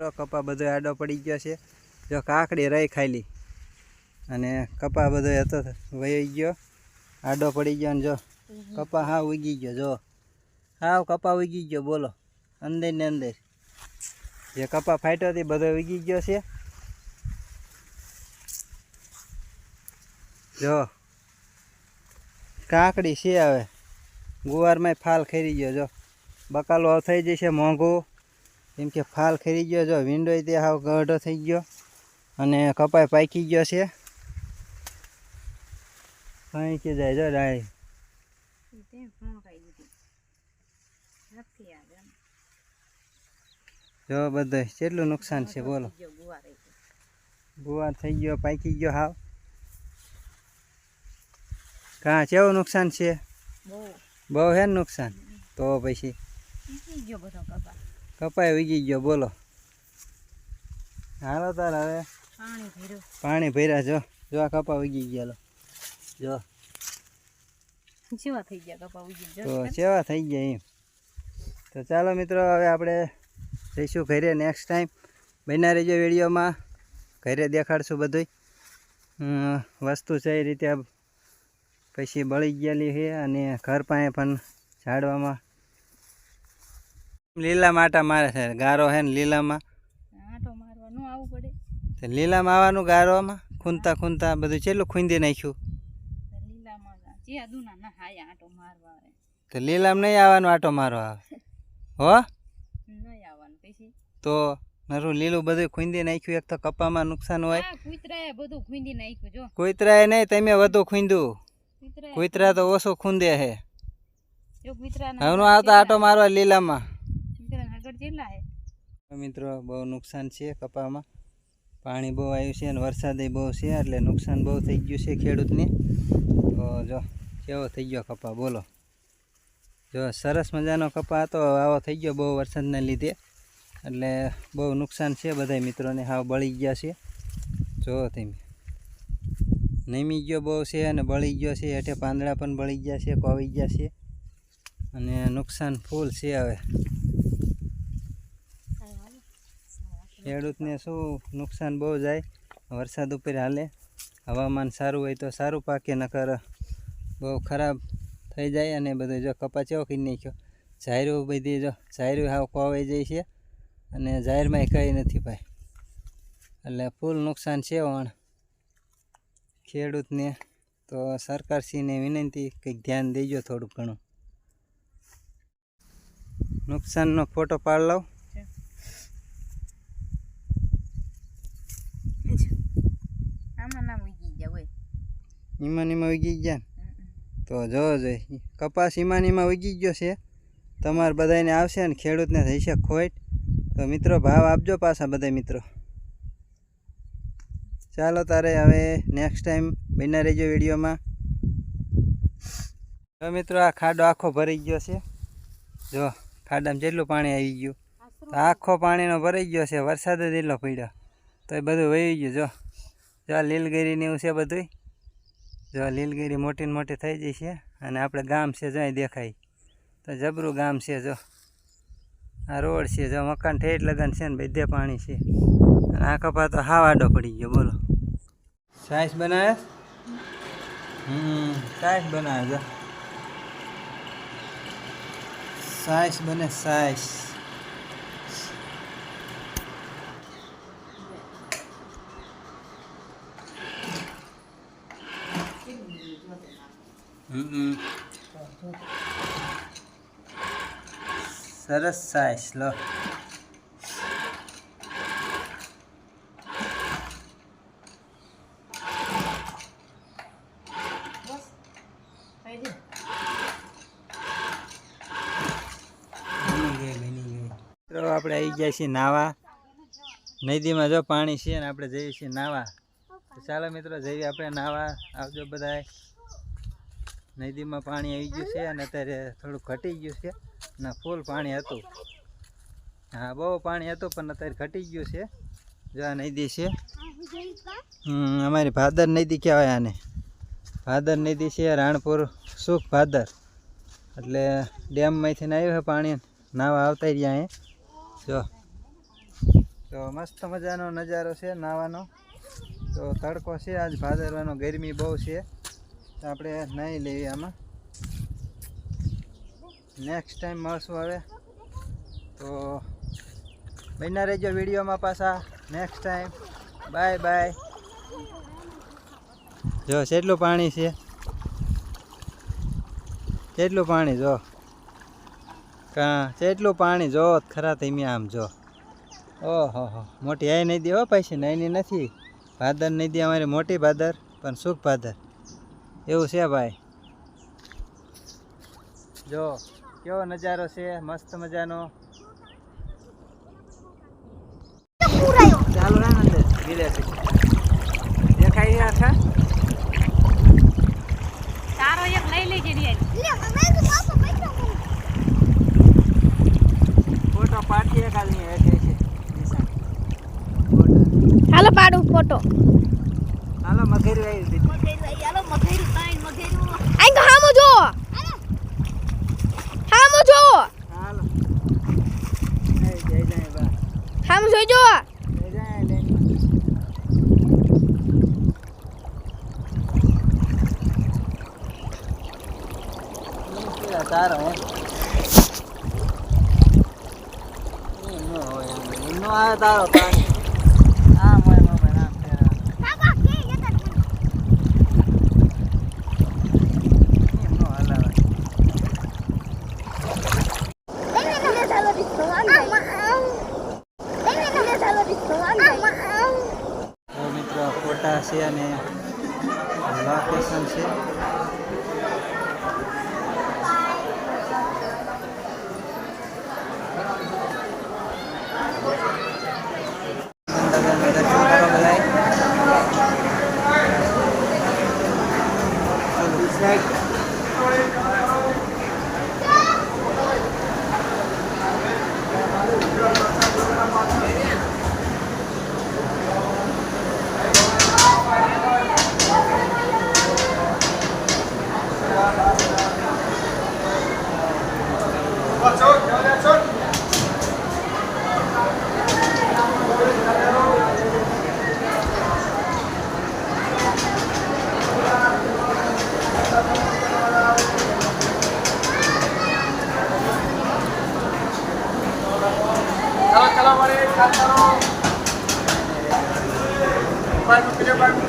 કપા બધો આડો પડી ગયો છે. જો કાકડી રહી ખાલી અને કપા બધો હતો વહી ગયો. આડો પડી ગયો ને જો કપા હા ઉગી ગયો જો. હા કપા ઉગી ગયો બોલો. અંદર ને અંદર. જે કપા ફાટ્યો હતી બધો ઉગી ગયો છે. જો. કાકડી છે હવે. ગુવારમાં ફાલ ખરી ગયો જો. બકાલો થઈ જશે મોંઘો. કેમ કે ફાલ ખરી ગયો જો વિન્ડો તે હાવ ગઢો થઈ ગયો અને કપાય પાકી ગયો છે. કઈ કે જાય જો ડાળી જો બધે કેટલું નુકસાન છે બોલો. ગુવાર થઈ ગયો પાકી ગયો હાવ. કાં કેવું નુકસાન છે? બહુ. હે નુકસાન? તો પછી. કપાય વીજી ગયો બોલો. હાલો તાર હવે. પાણી ભર્યા. જો જો આ કપા ઉગી ગયા જો. સેવા થઈ ગયા કપા ઉગી તો જો કેવા થઈ ગયા એમ. તો ચાલો મિત્રો હવે આપણે જઈશું ઘરે નેક્સ્ટ ટાઈમ બન્યા રહેજો વિડીયોમાં. ઘરે દેખાડશું બધુંય. વસ્તુ છે એ રીતે પછી બળી ગયેલી છે અને ઘર પાસે પણ ઝાડવામાં લીલા માટા મારે છે. ગારો હે ને લીલામાં? આટો મારવાનું આવવું પડે. તો લીલામાં આવવાનું ગારોમાં? ખૂંદતા ખૂંદતા બધું ચેટલું ખૂંદી નાખ્યું? તો લીલામાં જે દુના ના હાયા આટો મારવા આવે. તો લીલામાં નહીં આવવાનું આટો મારો આવે. હો? તો નરું લીલું બધું ખૂંદી નાખ્યું એક તો કપામાં નુકસાન હોય. કૂતરાએ બધું ખૂંદી નાખ્યું જો. કુતરાએ નહીં તમે વધુ ખૂંદ્યું કુતરા તો ઓછું ખૂંદે છે હવે આવતા આટો મારવા લીલામાં. કૂતરાના જિલ્લા જેટલા મિત્રો, બહુ નુકસાન છે કપામાં. પાણી બહુ આવ્યું છે અને વરસાદે બહુ છે, એટલે નુકસાન બહુ થઈ ગયું છે ખેડૂતને. તો જો, કેવો થઈ ગયો કપા? બોલો. જો, સરસ મજાનો કપા હતો, આવો થઈ ગયો બહુ વરસાદને લીધે. એટલે બહુ નુકસાન છે બધા મિત્રોને, હાવ બળી ગયા છે. જો તમે. નમી ગયો બહુ છે અને બળી ગયો છે, હેઠે પાંદડા પણ બળી ગયા છે કોવી ગયા છે. અને નુકસાન ફૂલ છે હવે. ખેડૂતને શું નુકસાન બહુ જાય, વરસાદ ઉપર હાલે, હવામાન સારું હોય તો સારું પાકે, નકર બહુ ખરાબ થઈ જાય અને બધું જો કપા ચેવો કરી નાખ્યો. ઝાયરું બધી જો, ઝાયરું હાવ કોવાઈ જાય છે અને ઝાયરમાં કંઈ નથી ભાઈ. એટલે ફૂલ નુકસાન છે વણ ખેડૂતને તો સરકારશ્રીને વિનંતી કંઈક ધ્યાન દેજો થોડુંક ઘણું. નુકસાનનો ફોટો પાડ લઉં આમાં નામ ઉગી ગયા હોય ઈમાન એમાં ઉગી ગયા ને? તો જોવો જોઈએ કપાસ ઈમાનીમાં ઉગી ગયો છે. તમારે બધાને આવશે ને ખેડૂતને થઈશે ખોટ. તો મિત્રો ભાવ આપજો પાછા બધા મિત્રો. ચાલો તારે હવે નેક્સ્ટ ટાઈમ બન્યા રહેજો વિડીયોમાં. તો મિત્રો આ ખાડો આખો ભરાઈ ગયો છે. જો ખાડામાં જેટલું પાણી આવી ગયું. આખો પાણીનો ભરાઈ ગયો છે. વરસાદ જ એટલો પડ્યો. તો એ બધું વહી ગયું. જો જો લીલગીરીને એવું છે બધું જો લીલગીરી મોટી મોટી થઈ જઈ છે અને આપણે ગામ છે જો દેખાય. તો જબરું ગામ છે જો. આ રોડ છે જો, મકાન ઠેઠ લગન છે ને બધે પાણી છે. અને આ કપા તો હાવ આડો પડી ગયો, બોલો. સાઈસ બનાવે? હમ બનાવે જો. સાઈસ બને સાઈસ. સરસ સાઈસ લો. આપણે આવી ગયા છીએ નાવા. નદીમાં જો પાણી છે ને આપણે જઈએ છીએ નાવા. ચાલો મિત્રો જઈએ આપણે નાવા. આવજો બધાય. નદીમાં પાણી આવી ગયું છે અને અત્યારે થોડું ઘટી ગયું છે. અને ફૂલ પાણી હતું. હા, બહુ પાણી હતું, પણ અત્યારે ઘટી ગયું છે. જો આ નદી છે. અમારી ભાદર નદી કહેવાય આને. ભાદર નદી છે, રાણપુર સુખ ભાદર. એટલે ડેમમાંથી આવ્યું છે પાણી. નાવા આવતા રહ્યા જો. તો મસ્ત મજાનો નજારો છે, નાવાનો. તો તડકો છે, આજ ભાદરવાનો ગરમી બહુ છે. તો આપણે નહીં લઈએ આમાં. નેક્સ્ટ ટાઈમ મળશું હવે. તો બન્યા રહેજો વિડીયોમાં પાછા નેક્સ્ટ ટાઈમ બાય બાય જો, કેટલું પાણી છે? કેટલું પાણી જો? કાં, કેટલું પાણી જો? ખરા તમે આમ જો. ઓહો, હો. મોટી આઈ નહીં દે હો પૈસા નાની નથી. ભાદર નહીં દે અમારી મોટી ભાદર, પણ સુખ ભાદર. એવું છે ભાઈ. જો કેવો નજારો છે? મસ્ત મજાનો. ચાલુ ને અંદર ગીલે છે તારો એક લઈ લેજે રિયા ફોટો હેઠે છે હાલો પાડું ફોટો. હાલો મગેરી આવી દીધી આઈ હામો જો હામો જો હાલો એ જય જય બા હામો જોઈજો જય જય લેની તારો હે. નો આવે તારો પાણી આમ હોય મોબાઈલ આમ ફોટા છે અને લોકેશન છે. Right.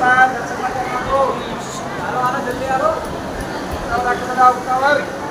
Selamat datang kembali. Halo, halo, jadi halo. Selamat datang kembali.